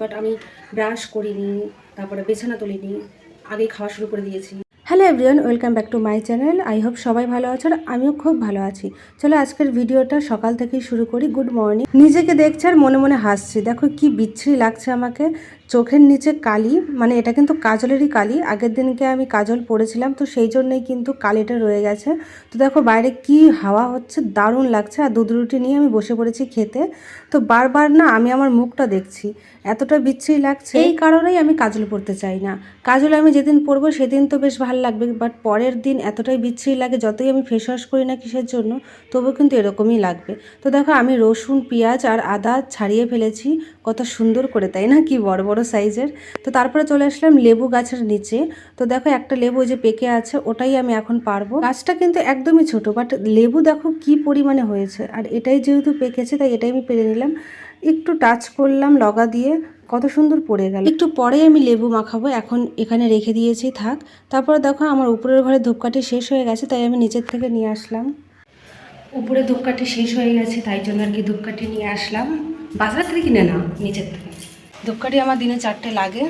But আমি brush করিনি, তারপরে বিছানা তুলিনি আগে খাওয়া শুরু করে দিয়েছি। Hello everyone, welcome back to my channel. I hope সবাই ভালো আছো আর আমিও খুব ভালো আছি। চলো আজকের ভিডিওটা সকাল থেকেই শুরু করি। Good morning. নিজেকে দেখছে আর মনে মনে হাসছি। দেখো কি বিচ্ছিরি লাগছে আমাকে। চোখের নিচে কালি মানে এটা কিন্তু কাজলেরই কালি। আগের দিনকে আমি কাজল পরেছিলাম, তো সেই জন্যই কিন্তু কালিটা রয়ে গেছে। তো দেখো বাইরে কি হাওয়া হচ্ছে, দারুণ লাগছে। আর দুধ রুটি নিয়ে আমি বসে পড়েছি খেতে। তো বারবার না আমি আমার মুখটা দেখছি, এতটা বিচ্ছিরি লাগছে। এই কারণেই আমি কাজল পরতে চাই না। কাজল আমি যেদিন পরবো সেদিন তো বেশ ভালো লাগবে বাট পরের দিন এতটাই বিচ্ছিরি লাগে, যতই আমি ফেস ওয়াশ করি না কিসের জন্য, তবুও কিন্তু এরকমই লাগবে। তো দেখো আমি রসুন, পেঁয়াজ আর আদা ছাড়িয়ে ফেলেছি, কত সুন্দর করে, তাই না কি বড় বড় সাইজের। তো তারপরে চলে আসলাম লেবু গাছের নিচে। তো দেখো একটা লেবু যে পেকে আছে, ওটাই আমি এখন পারব। গাছটা কিন্তু একদমই ছোট বাট লেবু দেখো কি পরিমাণে হয়েছে। আর এটাই যেহেতু পেকেছে, তাই এটাই আমি পেরে নিলাম। একটু টাচ করলাম লগা দিয়ে, কত সুন্দর পড়ে গেল। একটু পরে আমি লেবু মাখাবো, এখন এখানে রেখে দিয়েছি, থাক। তারপরে দেখো আমার উপরের ঘরে ধূপকাঠি শেষ হয়ে গেছে, তাই আমি নিচের থেকে নিয়ে আসলাম। উপরে ধূপকাঠি শেষ হয়ে গেছে, তাই জন্য আর কি ধূপকাঠি নিয়ে আসলাম। বাজার থেকে কিনে না নিচের থেকে। ধূপকাঠি আমার দিনে চারটে লাগে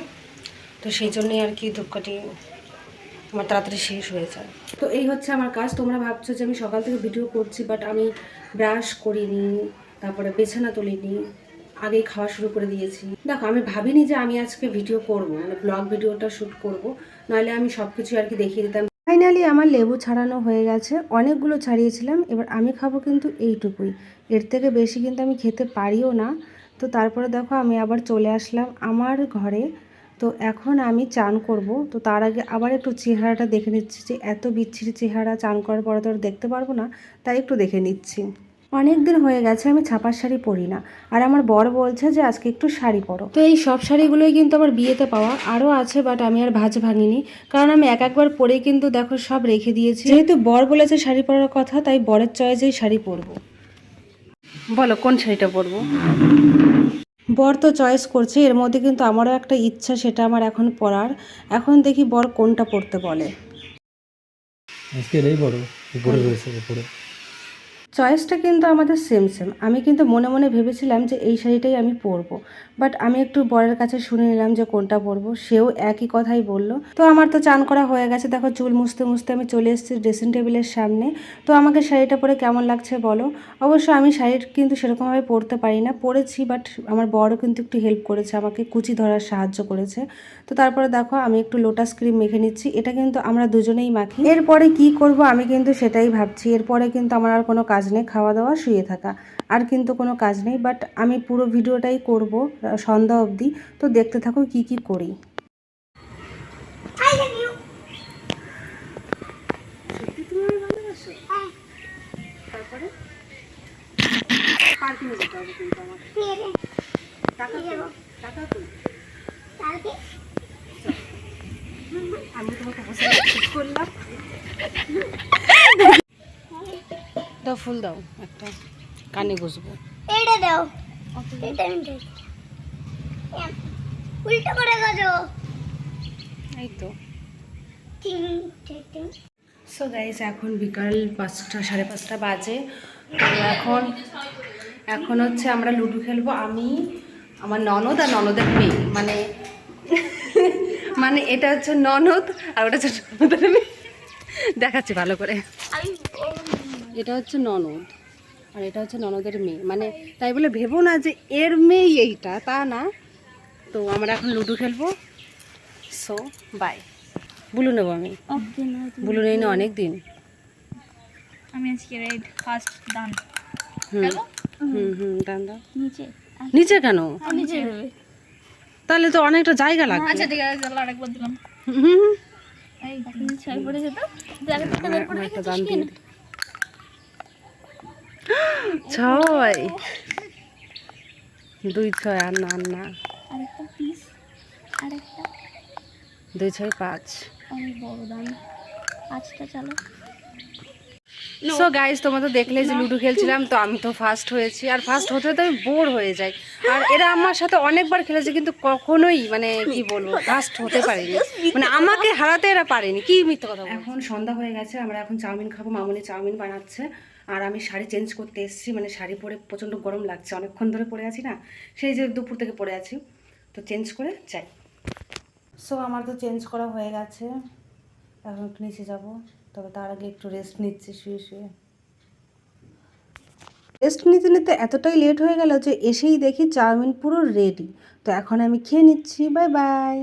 তো সেই জন্যই আর কি ধূপকাঠি আমার তাড়াতাড়ি শেষ হয়ে যায়। তো এই হচ্ছে আমার কাজ তোমরা ভাবছ যে আমি সকাল থেকে ভিডিও করছি বাট আমি ব্রাশ করিনি তারপরে বিছানা তুলিনি আগেই খাওয়া শুরু করে দিয়েছি। দেখো আমি ভাবিনি যে আমি আজকে ভিডিও করব মানে ব্লগ ভিডিওটা শ্যুট করব নাহলে আমি সব কিছু আর কি দেখিয়ে দিতাম। ফাইনালি আমার লেবু ছাড়ানো হয়ে গেছে অনেকগুলো ছাড়িয়েছিলাম এবার আমি খাব কিন্তু এইটুকুই। এর থেকে বেশি কিন্তু আমি খেতে পারিও না। তো তারপরে দেখো আমি আবার চলে আসলাম আমার ঘরে। তো এখন আমি চান করব। তো তার আগে আবার একটু চেহারাটা দেখে নিচ্ছি যে এত বিচ্ছিরি চেহারা চান করার পরে তো দেখতে পারব না, তাই একটু দেখে নিচ্ছি। অনেক দিন হয়ে গেছে আমি ছাপার শাড়ি পরি না। আর আমার বর বলছে যে আজকে একটু শাড়ি পরো। তো এই সব শাড়িগুলোই কিন্তু আমার বিয়েতে পাওয়া। আরও আছে বাট আমি আর ভাজ ভাঙিনি। কারণ আমি এক একবার পরে কিন্তু দেখো সব রেখে দিয়েছি। যেহেতু বর বলেছে শাড়ি পরার কথা, তাই বরের চয়েসেই শাড়ি পরবো। বলো কোন শাড়িটা পরবো? বর তো চয়েস করছে এর মধ্যে কিন্তু আমারও একটা ইচ্ছা সেটা আমার এখন পরার। এখন দেখি বর কোনটা পরতে বলে। আজকে এই বড় উপরে রয়েছে উপরে। চয়েসটা কিন্তু আমাদের সেম সেম আমি কিন্তু মনে মনে ভেবেছিলাম যে এই শাড়িটাই আমি পরবো। বাট আমি একটু বরের কাছে শুনে নিলাম যে কোনটা পরবো। সেও একই কথাই বলল। তো আমার তো চান করা হয়ে গেছে। দেখো, চুল মুছতে মুছতে আমি চলে এসেছি ড্রেসিং টেবিলের সামনে। তো আমাকে শাড়িটা পরে কেমন লাগছে বলো? অবশ্য আমি শাড়ি কিন্তু সেরকমভাবে পরতে পারি না। পরেছি বাট আমার বড়ও কিন্তু একটু হেল্প করেছে। আমাকে কুচি ধরার সাহায্য করেছে। তো তারপরে দেখো, আমি একটু লোটাস ক্রিম মেখে নিচ্ছি। এটা কিন্তু আমরা দুজনেই মাখি। এরপরে কি করব আমি কিন্তু সেটাই ভাবছি। এরপরে কিন্তু আমার আর কোনো কাজ নেই খাওয়া দাওয়া শুয়ে থাকা। আর কিন্তু কোনো কাজ নেই বাট আমি পুরো ভিডিওটাই করব সন্ধ্যা অবধি। তো দেখতে থাকো কি কি করি। দাও ফুল দাও একটা কানে বসবো। এটা দাও। এটা উল্টো করে গজো এই তো সো গাইস এখন বিকাল পাঁচটা সাড়ে পাঁচটা বাজে। তো এখন এখন হচ্ছে আমরা লুডো খেলব। আমি আমার ননদ আর ননদের মেয়ে। মানে মানে এটা হচ্ছে ননদ আর ওটা হচ্ছে ননদের মেয়ে। দেখাচ্ছি ভালো করে। এটা হচ্ছে ননদ আর এটা হচ্ছে ননদের মেয়ে। মানে তাই বলে ভেবো না যে এর মেয়ে এইটা তা না। তো আমরা এখন লুডো খেলব। সো বাই বুলু নেব আমি। বুলু নেই না অনেক দিন। আমি আজকে রেড ফার্স্ট ডান হুম। হুম ডান দাও। নিচে। নিচে কেন? নিচে তাহলে তো অনেকটা জায়গা লাগবে। আচ্ছা ঠিক আছে আরেকবার দিলাম। হুম, এই ছয় পড়ে যেত। একটা দান দিয়ে দে। ছয়। দুই ছয় আর না আর না। আরেকটা পিস আরেকটা। দুই ছয় পাঁচ। পাঁচটা চলো। সো গাইজ তোমরা তো দেখলে যে লুডো খেলছিলাম তো আমি তো ফার্স্ট হয়েছি। আর ফার্স্ট হতে হতে আমি বোর হয়ে যাই। আর এরা আমার সাথে অনেকবার খেলেছে কিন্তু কখনোই মানে কি বলব ফার্স্ট হতে পারেনি। মানে আমাকে হারাতে এরা পারেনি। কি মিথ্যে কথা এখন সন্ধ্যা হয়ে গেছে আমরা এখন চাউমিন খাব। মামুনি চাউমিন বানাচ্ছে। আর আমি শাড়ি চেঞ্জ করতে এসেছি মানে শাড়ি পরে প্রচণ্ড গরম লাগছে অনেকক্ষণ ধরে পরে আছি না সেই যে দুপুর থেকে পরে আছি। তো চেঞ্জ করে যাই। সো আমার তো চেঞ্জ করা হয়ে গেছে। এখন একটু নিচে যাব তবে তার আগে একটু রেস্ট নিচ্ছি শুয়ে শুয়ে। রেস্ট নিতে নিতে এতটাই লেট হয়ে গেল যে এসেই দেখি চাউমিন পুরো রেডি তো এখন আমি খেয়ে নিচ্ছি বাই বাই